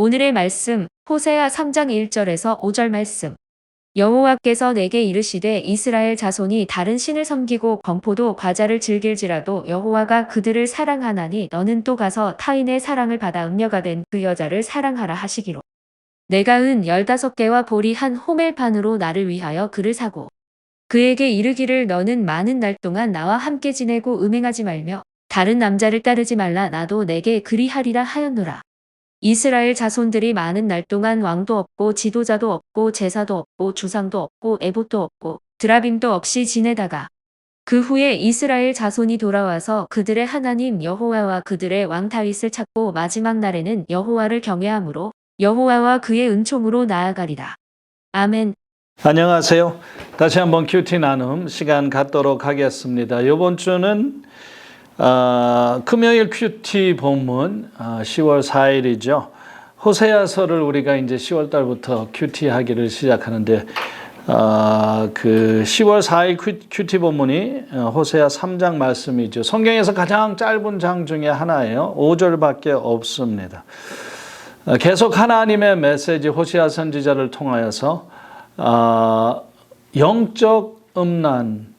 오늘의 말씀 호세아 3장 1절에서 5절 말씀. 여호와께서 내게 이르시되 이스라엘 자손이 다른 신을 섬기고 건포도 과자를 즐길지라도 여호와가 그들을 사랑하나니 너는 또 가서 타인의 사랑을 받아 음녀가 된 그 여자를 사랑하라 하시기로. 내가 은 열다섯 개와 보리 한 호멜판으로 나를 위하여 그를 사고 그에게 이르기를 너는 많은 날 동안 나와 함께 지내고 음행하지 말며 다른 남자를 따르지 말라 나도 내게 그리하리라 하였노라. 이스라엘 자손들이 많은 날 동안 왕도 없고 지도자도 없고 제사도 없고 주상도 없고 에봇도 없고 드라빔도 없이 지내다가 그 후에 이스라엘 자손이 돌아와서 그들의 하나님 여호와와 그들의 왕 다윗을 찾고 마지막 날에는 여호와를 경외함으로 여호와와 그의 은총으로 나아가리라. 아멘. 안녕하세요. 다시 한번 큐티 나눔 시간 갖도록 하겠습니다. 이번 주는 어, 금요일 큐티 본문 어, 10월 4일이죠. 호세아서를 우리가 이제 10월 달부터 큐티 하기를 시작하는데 어, 그 10월 4일 큐- 큐티 본문이 어, 호세아 3장 말씀이죠. 성경에서 가장 짧은 장 중에 하나예요. 5절밖에 없습니다. 어, 계속 하나님의 메시지 호시아 선지자를 통하여서 아, 영적 음란,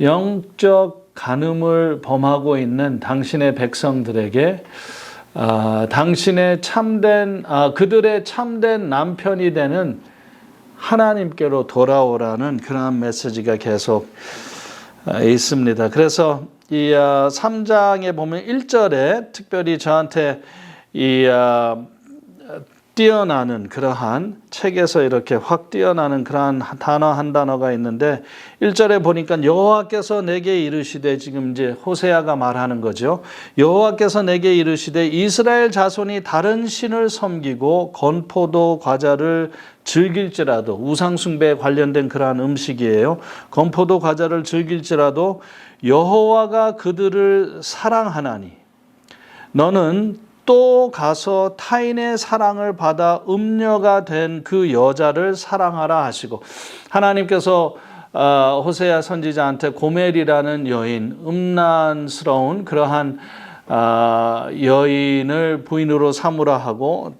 영적 간음을 범하고 있는 당신의 백성들에게 아, 당신의 참된 아, 그들의 참된 남편이 되는 하나님께로 돌아오라는 그러한 메시지가 계속 아, 있습니다. 그래서 이 3장에 보면 1절에 특별히 저한테 이 아, 뛰어나는 그러한 책에서 이렇게 확 뛰어나는 그러한 단어 한 단어가 있는데 1절에 보니까 여호와께서 내게 이르시되 지금 이제 호세아가 말하는 거죠. 여호와께서 내게 이르시되 이스라엘 자손이 다른 신을 섬기고 건포도 과자를 즐길지라도 우상 숭배에 관련된 그러한 음식이에요. 건포도 과자를 즐길지라도 여호와가 그들을 사랑하나니 너는 또 가서 타인의 사랑을 받아 음녀가 된 그 여자를 사랑하라 하시고 하나님께서 어, 호세아 선지자한테 고멜이라는 여인 음란스러운 그러한 아, 여인을 부인으로 삼으라 하고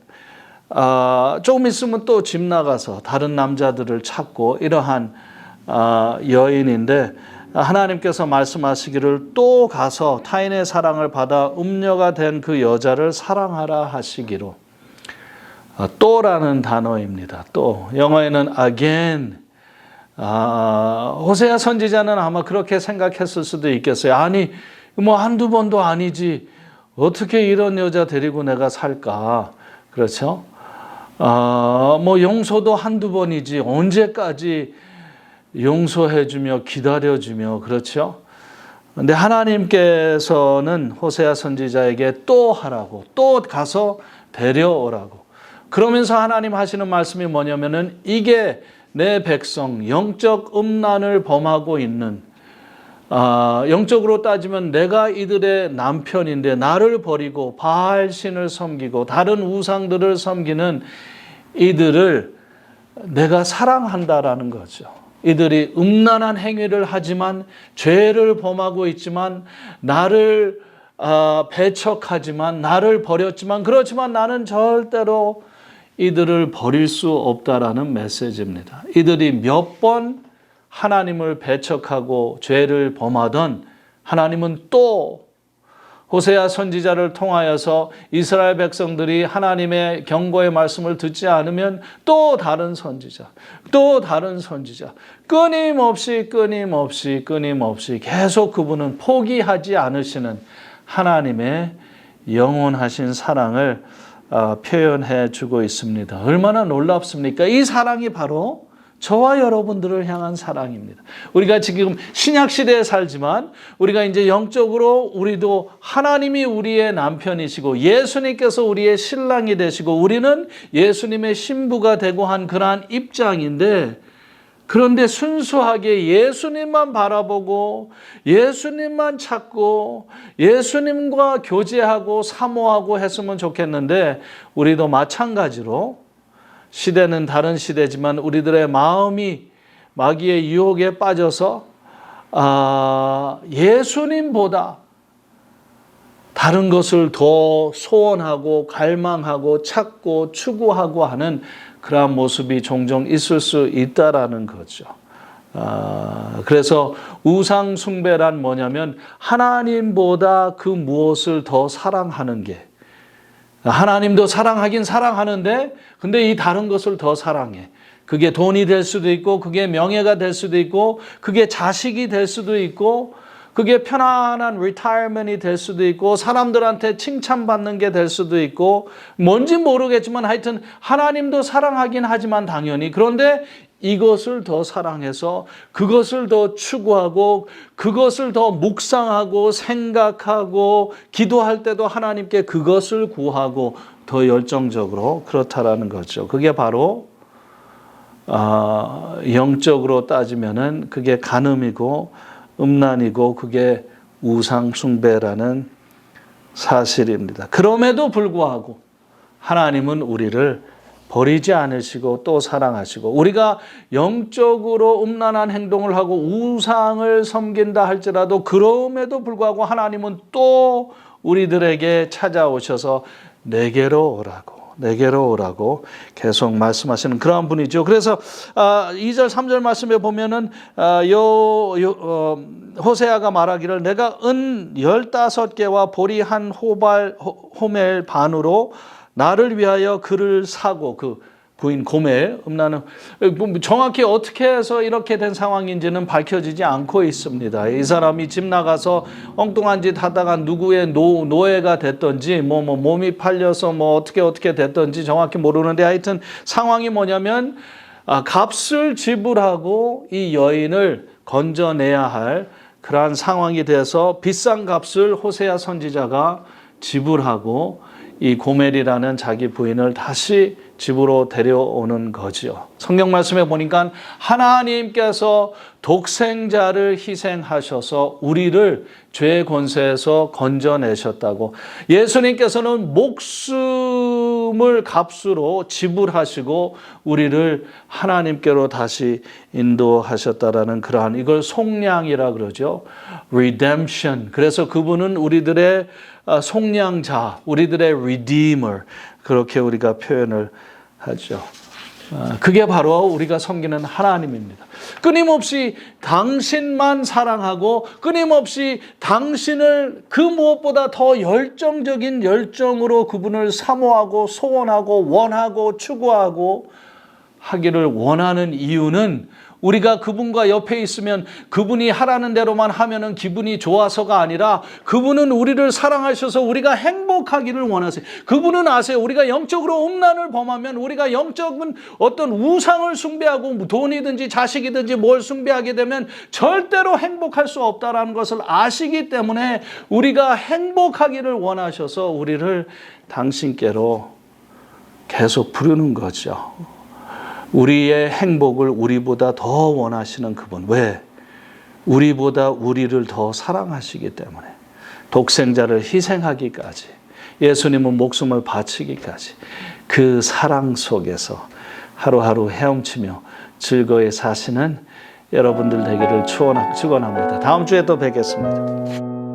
아, 조금 있으면 또 집 나가서 다른 남자들을 찾고 이러한 아, 여인인데 하나님께서 말씀하시기를 또 가서 타인의 사랑을 받아 음녀가 된 그 여자를 사랑하라 하시기로 아, 또라는 단어입니다. 또 영어에는 again 아, 호세아 선지자는 아마 그렇게 생각했을 수도 있겠어요. 아니 뭐 한두 번도 아니지 어떻게 이런 여자 데리고 내가 살까 그렇죠? 아, 뭐 용서도 한두 번이지 언제까지 용서해주며 기다려주며 그렇죠? 근데 하나님께서는 호세아 선지자에게 또 하라고 또 가서 데려오라고 그러면서 하나님 하시는 말씀이 뭐냐면은 이게 내 백성 영적 음란을 범하고 있는 아, 영적으로 따지면 내가 이들의 남편인데 나를 버리고 바알 신을 섬기고 다른 우상들을 섬기는 이들을 내가 사랑한다라는 거죠. 이들이 음란한 행위를 하지만 죄를 범하고 있지만 나를 아, 배척하지만 나를 버렸지만 그렇지만 나는 절대로 이들을 버릴 수 없다라는 메시지입니다. 이들이 몇 번 하나님을 배척하고 죄를 범하던 하나님은 또 호세아 선지자를 통하여서 이스라엘 백성들이 하나님의 경고의 말씀을 듣지 않으면 또 다른 선지자, 또 다른 선지자, 끊임없이 끊임없이 끊임없이 계속 그분은 포기하지 않으시는 하나님의 영원하신 사랑을 어, 표현해 주고 있습니다. 얼마나 놀랍습니까? 이 사랑이 바로 저와 여러분들을 향한 사랑입니다. 우리가 지금 신약 시대에 살지만 우리가 이제 영적으로 우리도 하나님이 우리의 남편이시고 예수님께서 우리의 신랑이 되시고 우리는 예수님의 신부가 되고 한 그러한 입장인데 그런데 순수하게 예수님만 바라보고 예수님만 찾고 예수님과 교제하고 사모하고 했으면 좋겠는데 우리도 마찬가지로 시대는 다른 시대지만 우리들의 마음이 마귀의 유혹에 빠져서 아, 예수님보다 다른 것을 더 소원하고 갈망하고 찾고 추구하고 하는 그러한 모습이 종종 있을 수 있다라는 거죠. 아, 그래서 우상 숭배란 뭐냐면 하나님보다 그 무엇을 더 사랑하는 게 하나님도 사랑하긴 사랑하는데 근데 이 다른 것을 더 사랑해. 그게 돈이 될 수도 있고 그게 명예가 될 수도 있고 그게 자식이 될 수도 있고 그게 편안한 리타이먼이 될 수도 있고 사람들한테 칭찬받는 게 될 수도 있고 뭔지 모르겠지만 하여튼 하나님도 사랑하긴 하지만 당연히 그런데 이것을 더 사랑해서 그것을 더 추구하고 그것을 더 묵상하고 생각하고 기도할 때도 하나님께 그것을 구하고 더 열정적으로 그렇다라는 거죠. 그게 바로 아, 영적으로 따지면은 그게 간음이고 음란이고 그게 우상 숭배라는 사실입니다. 그럼에도 불구하고 하나님은 우리를 버리지 않으시고 또 사랑하시고 우리가 영적으로 음란한 행동을 하고 우상을 섬긴다 할지라도 그럼에도 불구하고 하나님은 또 우리들에게 찾아오셔서 내게로 오라고 내게로 오라고 계속 말씀하시는 그러한 분이죠. 그래서 아, 2절 3절 말씀에 보면은 아, 요, 요 어, 호세아가 말하기를 내가 은 15개와 보리 한 호발 호- 호멜 반으로 나를 위하여 그를 사고 그 부인 고멜 음란은 뭐 정확히 어떻게 해서 이렇게 된 상황인지는 밝혀지지 않고 있습니다. 이 사람이 집 나가서 엉뚱한 짓 하다가 누구의 노, 노예가 됐던지 뭐, 뭐 몸이 팔려서 뭐 어떻게 어떻게 됐던지 정확히 모르는데 하여튼 상황이 뭐냐면 아, 값을 지불하고 이 여인을 건져내야 할 그러한 상황이 돼서 비싼 값을 호세아 선지자가 지불하고 이 고멜이라는 자기 부인을 다시 집으로 데려오는 거지요. 성경 말씀에 보니까 하나님께서 독생자를 희생하셔서 우리를 죄의 권세에서 건져내셨다고 예수님께서는 목숨을 값으로 지불하시고 우리를 하나님께로 다시 인도하셨다라는 그러한 이걸 속량이라 그러죠. redemption. 그래서 그분은 우리들의 아, 속량자, 우리들의 redeemer 그렇게 우리가 표현을 하죠. 아, 그게 바로 우리가 섬기는 하나님입니다. 끊임없이 당신만 사랑하고 끊임없이 당신을 그 무엇보다 더 열정적인 열정으로 그분을 사모하고 소원하고 원하고 추구하고 하기를 원하는 이유는 우리가 그분과 옆에 있으면 그분이 하라는 대로만 하면은 기분이 좋아서가 아니라 그분은 우리를 사랑하셔서 우리가 행복하기를 원하세요. 그분은 아세요. 우리가 영적으로 음란을 범하면 우리가 영적인 어떤 우상을 숭배하고 돈이든지 자식이든지 뭘 숭배하게 되면 절대로 행복할 수 없다라는 것을 아시기 때문에 우리가 행복하기를 원하셔서 우리를 당신께로 계속 부르는 거죠. 우리의 행복을 우리보다 더 원하시는 그분. 왜? 우리보다 우리를 더 사랑하시기 때문에. 독생자를 희생하기까지. 예수님은 목숨을 바치기까지. 그 사랑 속에서 하루하루 헤엄치며 즐거이 사시는 여러분들 되기를 축원합니다. 다음 주에 또 뵙겠습니다.